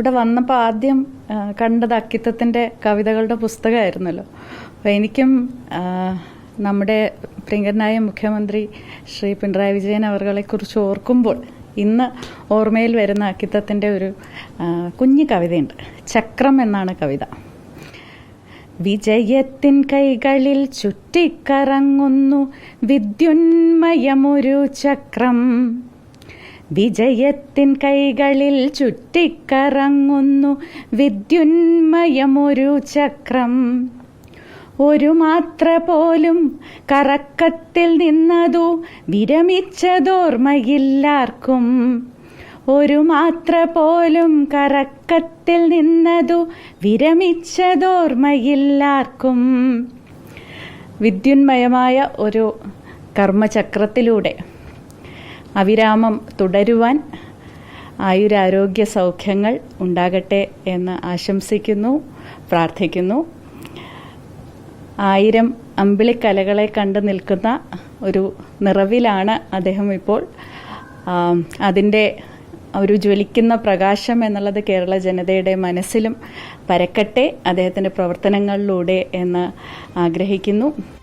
ഇവിടെ വന്നപ്പോൾ ആദ്യം കണ്ടത് അക്കിത്തത്തിന്റെ കവിതകളുടെ പുസ്തകമായിരുന്നല്ലോ. അപ്പോൾ എനിക്കും നമ്മുടെ പ്രിയങ്കരനായ മുഖ്യമന്ത്രി ശ്രീ പിണറായി വിജയൻ അവർകളെക്കുറിച്ച് ഓർക്കുമ്പോൾ ഇന്ന് ഓർമ്മയിൽ വരുന്ന അക്കിത്തത്തിന്റെ ഒരു കുഞ്ഞു കവിതയുണ്ട്. ചക്രം എന്നാണ് കവിത. വിജയത്തിൻ കൈകളിൽ ചുറ്റിക്കറങ്ങുന്നു. വിദ്യുന്മയമൊരു ചക്രം. വിജയത്തിൻ കൈകളിൽ ചുറ്റിക്കറങ്ങുന്നു വിദ്യുന്മയമൊരു ചക്രം. ഒരു മാത്ര പോലും കറക്കത്തിൽ നിന്നതു വിരമിച്ചതോർമ്മയില്ലാർക്കും. ഒരു മാത്ര പോലും കറക്കത്തിൽ നിന്നതു വിരമിച്ചതോർമ്മയില്ലാർക്കും. വിദ്യുന്മയമായ ഒരു കർമ്മചക്രത്തിലൂടെ അവിരാമം തുടരുവാൻ ആയുരാരോഗ്യ സൗഖ്യങ്ങൾ ഉണ്ടാകട്ടെ എന്ന് ആശംസിക്കുന്നു പ്രാർത്ഥിക്കുന്നു. ആയിരം അമ്പിളിക്കലകളെ കണ്ടു നിൽക്കുന്ന ഒരു നിറവിലാണ് അദ്ദേഹം ഇപ്പോൾ. അതിന്റെ ഒരു ജ്വലിക്കുന്ന പ്രകാശം എന്നുള്ളത് കേരള ജനതയുടെ മനസ്സിലും പരക്കട്ടെ അദ്ദേഹത്തിന്റെ പ്രവർത്തനങ്ങളിലൂടെ എന്ന് ആഗ്രഹിക്കുന്നു.